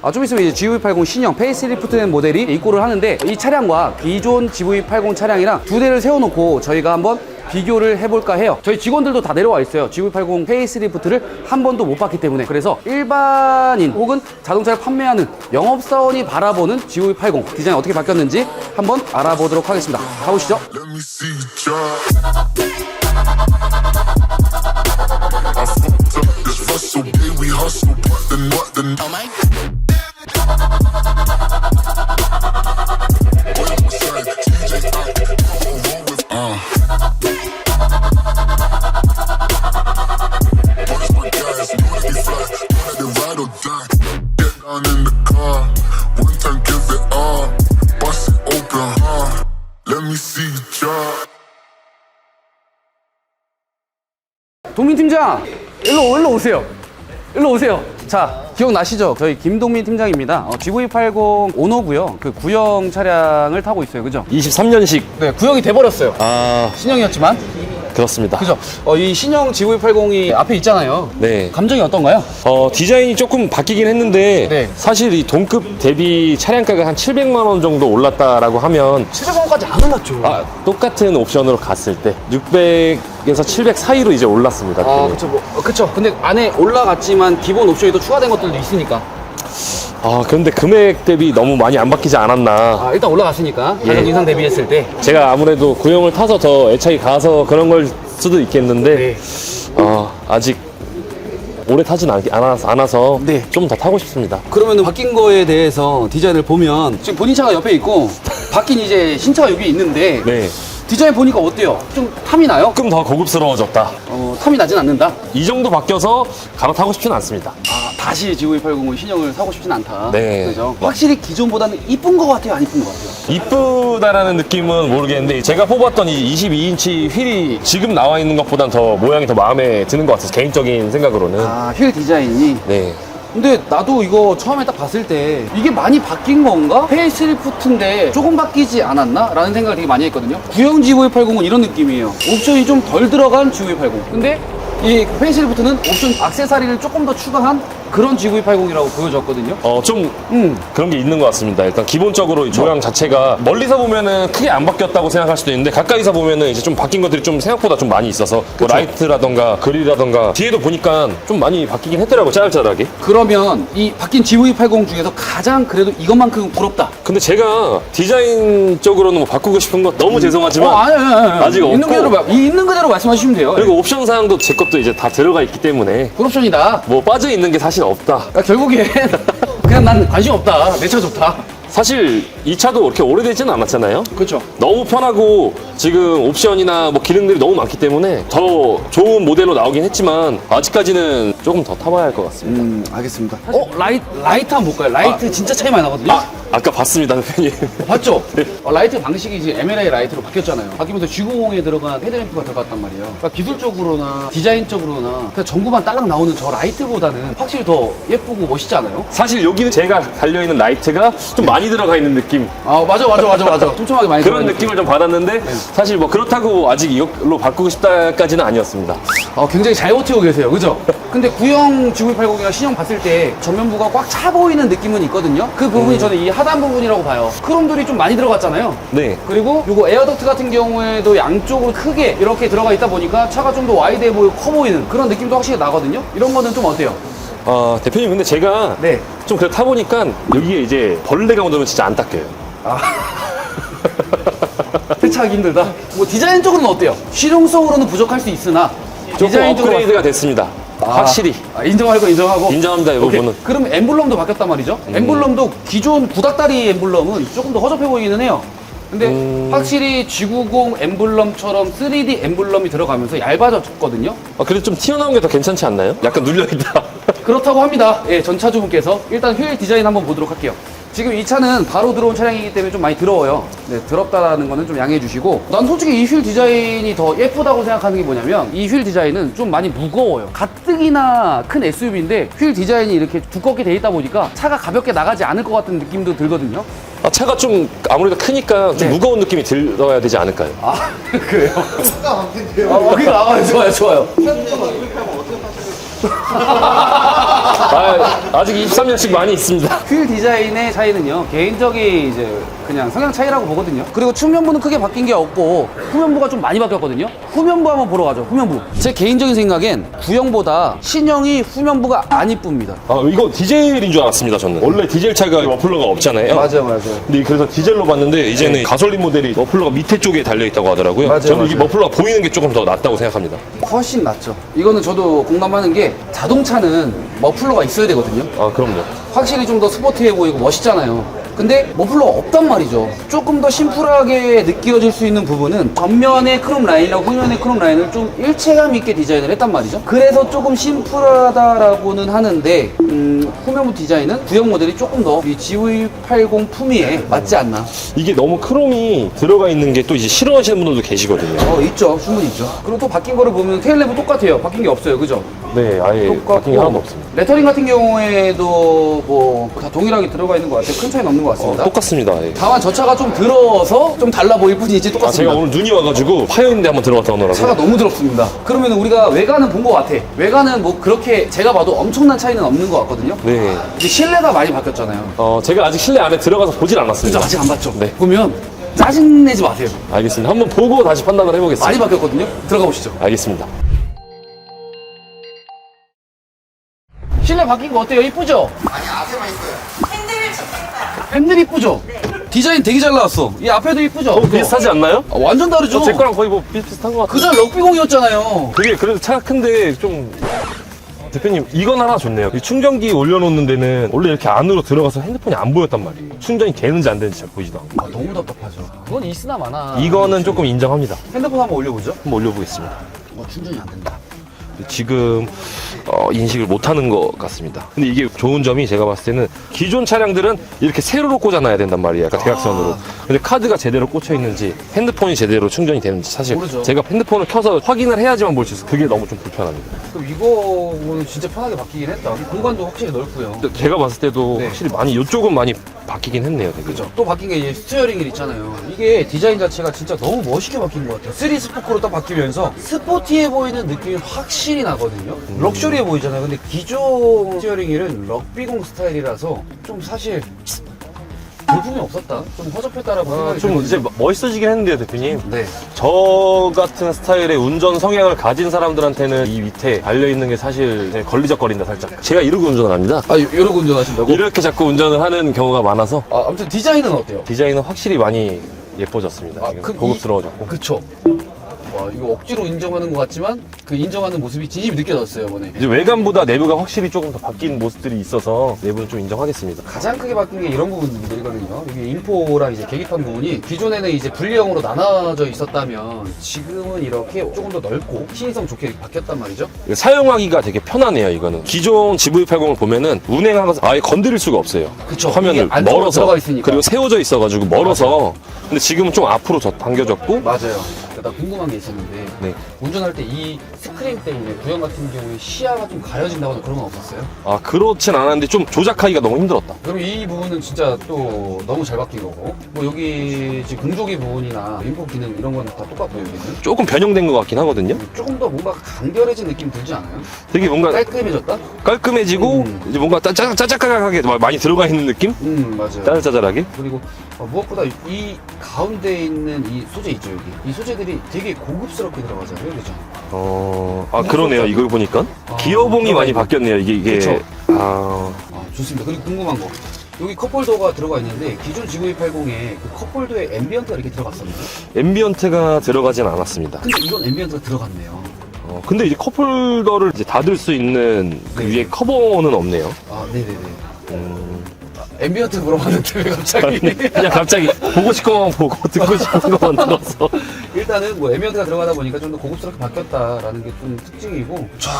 아, 좀 있으면 이제 GV80 신형 페이스리프트된 모델이 입고를 하는데 이 차량과 기존 GV80 차량이랑 두 대를 세워놓고 저희가 한번 비교를 해볼까 해요. 저희 직원들도 다 내려와 있어요. GV80 페이스리프트를 한 번도 못 봤기 때문에. 그래서 일반인 혹은 자동차를 판매하는 영업사원이 바라보는 GV80 디자인 어떻게 바뀌었는지 한번 알아보도록 하겠습니다. 가보시죠. 동민 팀장, 일로 일로 오세요. 일로 오세요. 자, 기억나시죠? 저희 김동민 팀장입니다. 어, GV80 오너고요. 그 구형 차량을 타고 있어요. 그죠? 23년식 네, 구형이 돼버렸어요. 아 신형이었지만. 그렇습니다. 그죠? 어, 이 신형 GV80이 앞에 있잖아요. 네. 감정이 어떤가요? 어 디자인이 조금 바뀌긴 했는데 네. 사실 이 동급 대비 차량가가 한 700만 원 정도 올랐다라고 하면 700원까지 안 올랐죠. 아 똑같은 옵션으로 갔을 때 600에서 700 사이로 이제 올랐습니다. 아, 네. 그쵸, 뭐, 어, 그쵸. 근데 안에 올라갔지만 기본 옵션이 또 추가된 것들도 있으니까. 아 그런데 금액 대비 너무 많이 안 바뀌지 않았나. 아, 일단 올라갔으니까. 가격 예. 인상 대비했을 때. 제가 아무래도 구형을 타서 더 애착이 가서 그런 걸 수도 있겠는데 네. 어, 아직 오래 타진 않, 않아서, 않아서 네. 좀 더 타고 싶습니다. 그러면 바뀐 거에 대해서 디자인을 보면 지금 본인 차가 옆에 있고 바뀐 이제 신차가 여기 있는데 네. 디자인 보니까 어때요? 좀 탐이 나요? 조금 더 고급스러워졌다. 어, 탐이 나진 않는다. 이 정도 바뀌어서 갈아타고 싶지는 않습니다. 아, 다시 GV80 신형을 사고 싶진 않다. 네. 그죠? 확실히 기존보다는 이쁜 것 같아요, 안 이쁜 것 같아요? 이쁘다라는 느낌은 모르겠는데 제가 뽑았던 이 22인치 휠이 지금 나와 있는 것보단 더 모양이 더 마음에 드는 것 같아서 개인적인 생각으로는 아, 휠 디자인이. 네. 근데 나도 이거 처음에 딱 봤을 때 이게 많이 바뀐 건가? 페이스리프트인데 조금 바뀌지 않았나? 라는 생각을 되게 많이 했거든요. 구형 GV80은 이런 느낌이에요. 옵션이 좀 덜 들어간 GV80. 근데 이 페이스리프트는 옵션 악세사리를 조금 더 추가한 그런 GV80이라고 보여졌거든요. 어, 좀 음. 그런 게 있는 것 같습니다. 일단 기본적으로 이 모양 자체가 멀리서 보면은 크게 안 바뀌었다고 생각할 수도 있는데 가까이서 보면은 이제 좀 바뀐 것들이 좀 생각보다 좀 많이 있어서 뭐 라이트라던가 그릴이라던가 뒤에도 보니까 좀 많이 바뀌긴 했더라고 짜잘짜잘하게. 그러면 이 바뀐 GV80 중에서 가장 그래도 이것만큼 부럽다. 근데 제가 디자인적으로는 뭐 바꾸고 싶은 거 너무 죄송하지만 어, 아니, 아니, 아니. 아직 있는 없고. 그대로, 이 있는 그대로 말씀하시면 돼요. 그리고 옵션 사항도 제 것도 이제 다 들어가 있기 때문에 풀옵션이다. 뭐 빠져 있는 게 사실 없다. 야, 결국엔 그냥 난 관심 없다. 내 차 좋다. 사실 이 차도 그렇게 오래되지는 않았잖아요. 그렇죠. 너무 편하고 지금 옵션이나 뭐 기능들이 너무 많기 때문에 더 좋은 모델로 나오긴 했지만 아직까지는 조금 더 타봐야 할 것 같습니다. 음, 알겠습니다. 어, 라이트, 라이트 한번 볼까요? 라이트 진짜 차이 많이 나거든요. 아, 아까 봤습니다, 대표님. 봤죠? 어, 라이트 방식이 이제 MLA 라이트로 바뀌었잖아요. 바뀌면서 G90에 들어간 헤드램프가 들어갔단 말이에요. 그러니까 기술적으로나 디자인적으로나 그냥 전구만 딸랑 나오는 저 라이트보다는 확실히 더 예쁘고 멋있지 않아요? 사실 여기는 제가 달려있는 라이트가 좀 많이 들어가 있는 느낌. 아, 맞아, 맞아, 맞아, 맞아. 촘촘하게 많이 그런 들어가는 느낌을 좀 받았는데 사실 뭐 그렇다고 아직 이걸로 바꾸고 싶다까지는 아니었습니다. 어, 굉장히 잘 버티고 계세요. 그죠? 근데 구형 GV80이랑 신형 봤을 때 전면부가 꽉 차 보이는 느낌은 있거든요. 그 부분이 저는 이 하단 부분이라고 봐요. 크롬들이 좀 많이 들어갔잖아요. 네. 그리고 요거 에어덕트 같은 경우에도 양쪽으로 크게 이렇게 들어가 있다 보니까 차가 좀 더 와이드해 보이고 커 보이는 그런 느낌도 확실히 나거든요. 이런 거는 좀 어때요? 아, 대표님 근데 제가 네. 좀 그래 타보니까 여기에 이제 벌레가 묻으면 진짜 안 닦여요. 세차하기 힘들다. 뭐 디자인적으로는 어때요? 실용성으로는 부족할 수 있으나 조금 디자인적으로 업그레이드가 됐습니다. 확실히. 아, 인정할 거 인정하고 인정합니다, 이 오케이. 부분은. 그럼 엠블럼도 바뀌었단 말이죠. 엠블럼도 기존 구닥다리 엠블럼은 조금 더 허접해 보이기는 해요. 근데 음. 확실히 G90 엠블럼처럼 3D 엠블럼이 들어가면서 얇아졌거든요. 아, 그래도 좀 튀어나온 게 더 괜찮지 않나요? 약간 눌려있다. 그렇다고 합니다. 예, 전차주분께서 일단 휠 디자인 한번 보도록 할게요. 지금 이 차는 바로 들어온 차량이기 때문에 좀 많이 더러워요. 네, 더럽다라는 거는 좀 양해해 주시고. 난 솔직히 이 휠 디자인이 더 예쁘다고 생각하는 게 뭐냐면 이 휠 디자인은 좀 많이 무거워요. 가뜩이나 큰 SUV인데 휠 디자인이 이렇게 두껍게 돼 있다 보니까 차가 가볍게 나가지 않을 것 같은 느낌도 들거든요. 아, 차가 좀 아무래도 크니까 좀 네. 무거운 느낌이 들어야 되지 않을까요? 아, 그래요? 아, 어, 그러니까, 아, 좋아요, 좋아요. 아, 아직 23년씩 많이 있습니다. 휠 디자인의 차이는요 개인적인 이제 그냥 성향 차이라고 보거든요 그리고 측면부는 크게 바뀐 게 없고 후면부가 좀 많이 바뀌었거든요 후면부 한번 보러 가죠 후면부 제 개인적인 생각엔 구형보다 신형이 후면부가 안 이쁩니다 아, 이거 디젤인 줄 알았습니다, 저는. 원래 디젤 차가 머플러가 없잖아요. 맞아요 맞아요 근데 그래서 디젤로 봤는데 이제는 가솔린 모델이 머플러가 밑에 쪽에 달려 있다고 하더라고요. 맞아요, 저는 이게 맞아요. 머플러가 보이는 게 조금 더 낫다고 생각합니다. 훨씬 낫죠 이거는 저도 공감하는 게 자동차는 머플러가 있어야 되거든요 아, 그럼요. 확실히 좀 더 스포티해 보이고 멋있잖아요. 근데 머플러가 없단 말이죠. 조금 더 심플하게 느껴질 수 있는 부분은 전면의 크롬 라인이랑 후면의 크롬 라인을 좀 일체감 있게 디자인을 했단 말이죠. 그래서 조금 심플하다라고는 하는데 음, 후면부 디자인은 구형 모델이 조금 더 이 GV80 품위에 맞지 않나. 이게 너무 크롬이 들어가 있는 게 또 이제 싫어하시는 분들도 계시거든요. 어 있죠, 충분히 있죠. 그리고 또 바뀐 거를 보면 테일램은 똑같아요. 바뀐 게 없어요, 그죠? 네, 아예 바뀐 게 하나도 없습니다. 레터링 같은 경우에도 뭐 다 동일하게 들어가 있는 것 같아요. 큰 차이는 없는 것 어, 같습니다. 똑같습니다. 예. 다만 저 차가 좀 들어서 좀 달라 보일 뿐이지 아, 똑같습니다. 제가 오늘 눈이 와가지고 파여있는데 한번 들어갔다 오느라고. 차가 너무 더럽습니다. 그러면 우리가 외관은 본 것 같아. 외관은 뭐 그렇게 제가 봐도 엄청난 차이는 없는 것 같거든요. 네. 이제 실내가 많이 바뀌었잖아요. 어, 제가 아직 실내 안에 들어가서 보질? 않았습니다. 아직 안 봤죠? 네. 보면 짜증내지 마세요. 알겠습니다. 한번 보고 다시 판단을 해보겠습니다. 많이 바뀌었거든요. 들어가 보시죠. 알겠습니다. 실내 바뀐 거 어때요? 이쁘죠? 핸들 좋겠다. 핸들 이쁘죠? 디자인 되게 잘 나왔어. 이 앞에도 이쁘죠? 어, 비슷하지 않나요? 아, 완전 다르죠? 제 거랑 거의 뭐 비슷비슷한 것 같아요. 그전 럭비공이었잖아요. 그게 그래도 차가 큰데 좀 대표님 이건 하나 좋네요 이 충전기 올려놓는 데는 원래 이렇게 안으로 들어가서 핸드폰이 안 보였단 말이에요 충전이 되는지 안 되는지 잘 보이지도 않고 아, 너무 답답하죠. 그건 있으나 마나. 이거는 조금 인정합니다 핸드폰 한번 올려보죠. 한번 올려보겠습니다 어, 충전이 안 된다. 지금 어, 인식을 못하는 것 같습니다 근데 이게 좋은 점이 제가 봤을 때는 기존 차량들은 이렇게 세로로 꽂아놔야 된단 말이에요 약간 대각선으로 근데 카드가 제대로 꽂혀 있는지 핸드폰이 제대로 충전이 되는지 사실 모르죠. 제가 핸드폰을 켜서 확인을 해야지만 볼 수 있어요 그게 너무 좀 불편합니다 그럼 이거는 진짜 편하게 바뀌긴 했다. 공간도 확실히 넓고요. 근데 제가 봤을 때도 네. 확실히 많이 이쪽은 많이 바뀌긴 했네요 되게 그죠. 또 바뀐 게 이제 스티어링 일 있잖아요. 이게 디자인 자체가 진짜 너무 멋있게 바뀐 것 같아요. 3 스포크로 딱 바뀌면서 스포티해 보이는 느낌이 확실히 나거든요. 럭셔리해 보이잖아요. 근데 기존 스티어링 휠은 럭비공 스타일이라서 좀 사실 볼품이 없었다. 좀 허접했다라고 아, 생각이 좀. 이제 멋있어지긴 했는데요, 대표님. 네. 저 같은 스타일의 운전 성향을 가진 사람들한테는 이 밑에 달려있는 게 사실 걸리적거린다, 살짝. 제가 이러고 운전을 합니다. 아, 이러고 운전하신다고? 이렇게 자꾸 운전을 하는 경우가 많아서 아, 아무튼 디자인은 어때요? 디자인은 확실히 많이 예뻐졌습니다. 아, 지금 그 이- 고급스러워졌고. 그쵸. 와, 이거 억지로 인정하는 것 같지만 그 인정하는 모습이 진심이 느껴졌어요, 이번에. 이제 외관보다 내부가 확실히 조금 더 바뀐 모습들이 있어서 내부는 좀 인정하겠습니다. 가장 크게 바뀐 게 이런 부분들이거든요. 이게 인포랑 이제 계기판 부분이 기존에는 이제 분리형으로 나눠져 있었다면 지금은 이렇게 조금 더 넓고 시인성 좋게 바뀌었단 말이죠. 사용하기가 되게 편하네요, 이거는. 기존 GV80을 보면은 운행하면서 아예 건드릴 수가 없어요. 그쵸. 화면을 이게 안쪽으로 멀어서. 들어가 있으니까. 그리고 세워져 있어가지고 멀어서. 근데 지금은 좀 앞으로 저 당겨졌고. 맞아요. 나 궁금한 게 있었는데 네. 운전할 때 이 스크린 때문에 구형 같은 경우에 시야가 좀 가려진다거나 그런 건 없었어요? 아 그렇진 않았는데 좀 조작하기가 너무 힘들었다. 그럼 이 부분은 진짜 또 너무 잘 바뀐 거고 뭐 여기 지금 공조기 부분이나 인포 기능 이런 건 다 똑같고요 여기는 조금 변형된 것 같긴 하거든요. 조금 더 뭔가 간결해진 느낌 들지 않아요? 되게 뭔가 깔끔해졌다? 깔끔해지고 음. 이제 뭔가 짜짝 짜짝하게 많이 들어가 있는 느낌? 음 맞아요 짜잘짜잘하게. 그리고 어, 무엇보다 이 가운데 있는 이 소재 있죠 여기 이 소재들이 되게 고급스럽게 들어가잖아요 그죠? 어, 아 그러네요. 이걸 보니까 아, 기어봉이 많이. 바뀌었네요. 이게 이게 그쵸. 아 아, 좋습니다 그리고 궁금한 거 여기 컵홀더가 들어가 있는데 기존 GV80에 그 컵홀더에 앰비언트가 이렇게 들어갔었나요? 앰비언트가 들어가진 않았습니다. 근데 이건 앰비언트가 들어갔네요 어, 근데 이제 컵홀더를 이제 닫을 수 있는 그 네. 위에 커버는 없네요. 아 네네네 음, 앰비언트 물어봤는데 왜 갑자기? 그냥 갑자기 보고 싶은 것만 보고 듣고 싶은 것만 들어서. 일단은 뭐 앰비언트가 들어가다 보니까 좀 더 고급스럽게 바뀌었다라는 게 좀 특징이고. 자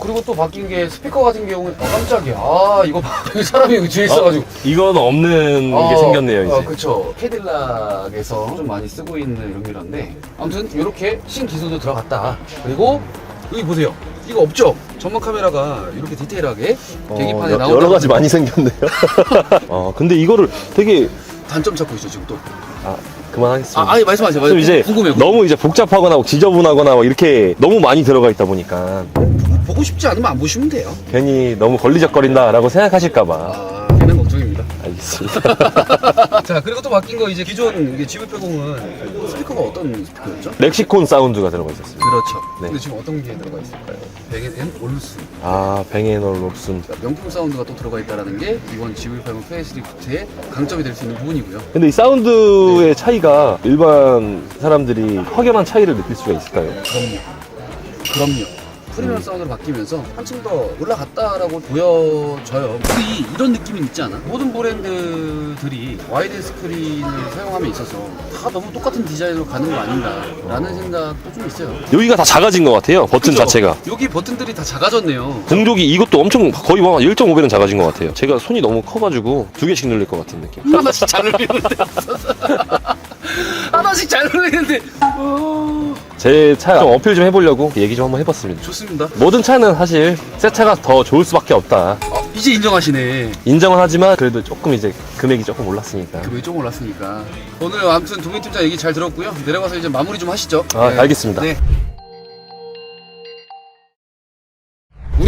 그리고 또 바뀐 게 스피커 같은 경우는 어 깜짝이야. 아 이거 봐. 여기 사람이 여기 뒤에 있어가지고. 이건 없는 게 생겼네요 이제. 어, 그쵸. 캐딜락에서 좀 많이 쓰고 있는 용이란데 아무튼 이렇게 신기술도 들어갔다. 그리고 여기 보세요 이거 없죠? 전방 카메라가 이렇게 디테일하게 계기판에 어, 나오는 여러 가지 많이 생겼네요. 어, 근데 이거를 되게 단점 찾고 있죠 지금 또 아, 그만하겠습니다. 아, 아니 말씀하세요. 좀 이제 궁금해요. 너무 이제 복잡하거나 뭐 지저분하거나 뭐 이렇게 너무 많이 들어가 있다 보니까 보고 싶지 않으면 안 보시면 돼요. 괜히 너무 걸리적거린다라고 생각하실까봐 아, 걔는 걱정입니다. 알겠습니다. 자, 그리고 또 바뀐 거 이제 기존 이게 GV80은 스피커 가 어떤 스피커였죠? 렉시콘 사운드가 들어가 있었습니다. 그렇죠. 네. 근데 지금 어떤 게 들어가 있을까요? 뱅앤 올루스. 아 뱅앤올롭슨. 명품 사운드가 또 들어가 있다는 게 이번 GV80 페이스리프트의 강점이 될 수 있는 부분이고요. 근데 이 사운드의 차이가 일반 사람들이 확연한 차이를 느낄 수가 있을까요? 그럼요. 그럼요. 프리미엄 사운드로 바뀌면서 한층 더 올라갔다라고 보여져요. 우리 이런 느낌이 있지 않아? 모든 브랜드들이 와이드 스크린을 사용함에 있어서 다 너무 똑같은 디자인으로 가는 거 아닌가라는 생각도 좀 있어요. 여기가 다 작아진 것 같아요. 버튼 그죠? 자체가. 여기 버튼들이 다 작아졌네요. 공족이 이것도 엄청 거의 뭐 1.5배는 작아진 것 같아요. 제가 손이 너무 커가지고 두 개씩 늘릴 것 같은 느낌. 하나씩 잘 눌리는데 하나씩 잘 눌리는데 어, 제 차 좀 어필 좀 해보려고 얘기 좀 한번 해봤습니다. 좋습니다. 모든 차는 사실 새 차가 더 좋을 수밖에 없다. 아, 이제 인정하시네. 인정은 하지만 그래도 조금 이제 금액이 조금 올랐으니까. 금액이 조금 올랐으니까 오늘 아무튼 동민 팀장 얘기 잘 들었고요. 내려가서 이제 마무리 좀 하시죠. 아, 알겠습니다. 네.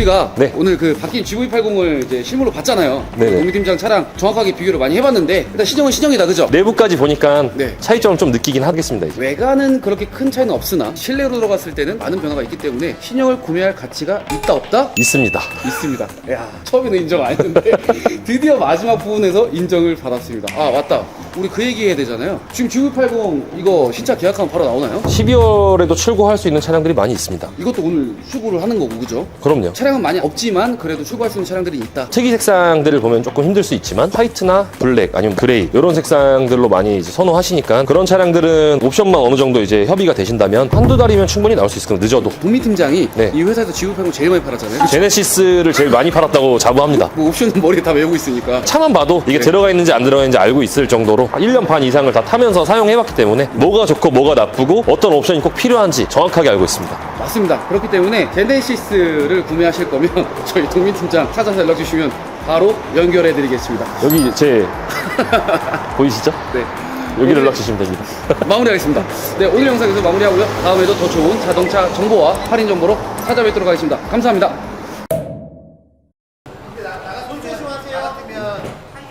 우리가 네. 오늘 그 바뀐 GV80을 이제 실물로 봤잖아요. 네네. 동민 팀장 차랑 정확하게 비교를 많이 해봤는데 일단 신형은 신형이다, 그죠? 내부까지 보니까 네. 차이점을 좀 느끼긴 하겠습니다. 이제. 외관은 그렇게 큰 차이는 없으나 실내로 들어갔을 때는 많은 변화가 있기 때문에 신형을 구매할 가치가 있다 없다 있습니다. 있습니다. 야 처음에는 인정 안 했는데 드디어 마지막 부분에서 인정을 받았습니다. 아 맞다. 우리 그 얘기 해야 되잖아요. 지금 GV80 이거 신차 계약하면 바로 나오나요? 12월에도 출고할 수 있는 차량들이 많이 있습니다. 이것도 오늘 출고를 하는 거고 그죠? 그럼요. 차량 은 많이 없지만 그래도 출고할 수 있는 차량들이 있다. 특이 색상들을 보면 조금 힘들 수 있지만 화이트나 블랙 아니면 그레이 이런 색상들로 많이 이제 선호하시니까 그런 차량들은 옵션만 어느 정도 이제 협의가 되신다면 한두 달이면 충분히 나올 수 있을 겁니다. 늦어도. 동미 팀장이 네. 이 회사에서 GV80 제일 많이 팔았잖아요. 제네시스를 제일 많이 팔았다고 자부합니다. 뭐 옵션은 머리에 다 외우고 있으니까. 차만 봐도 이게 네. 들어가 있는지 안 들어가 있는지 알고 있을 정도로 1년 반 이상을 다 타면서 사용해봤기 때문에 뭐가 좋고 뭐가 나쁘고 어떤 옵션이 꼭 필요한지 정확하게 알고 있습니다. 맞습니다. 그렇기 때문에 제네시스를 구매하실 거면 저희 동민 팀장 찾아서 연락 주시면 바로 연결해 드리겠습니다. 여기 제 보이시죠? 네. 여기 연락 주시면 됩니다. 마무리하겠습니다. 네, 오늘 영상에서 마무리하고요. 다음에도 더 좋은 자동차 정보와 할인 정보로 찾아뵙도록 하겠습니다. 감사합니다. 손 조심하세요 같으면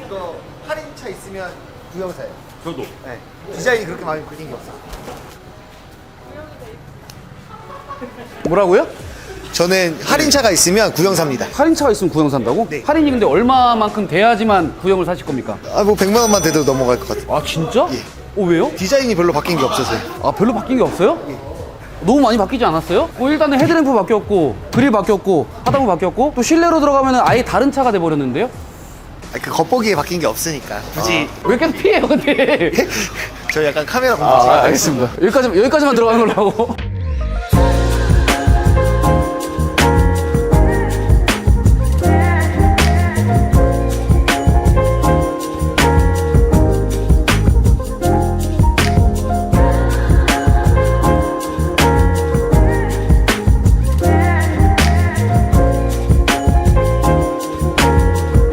이거 할인차 있으면 구형사예요. 저도. 네. 디자인이 그렇게 마음에 그린 게 없어 뭐라고요? 저는 할인차가 있으면 구형사입니다. 할인차가 있으면 구형 산다고? 네. 할인이 근데 얼마만큼 돼야지만 구형을 사실 겁니까? 아, 뭐 100만 원만 돼도 넘어갈 것 같아요. 아 진짜? 예. 어 왜요? 디자인이 별로 바뀐 게 없어서요. 아 별로 바뀐 게 없어요? 너무 많이 바뀌지 않았어요? 어, 일단은 헤드램프 바뀌었고 그릴 바뀌었고 하단부 바뀌었고 또 실내로 들어가면 아예 다른 차가 돼버렸는데요? 아, 그 겉보기에 바뀐 게 없으니까 굳이 왜 계속 피해요 근데? 저 약간 카메라 아, 공부 아, 알겠습니다. 여기까지 여기까지만 들어가는 걸로 하고.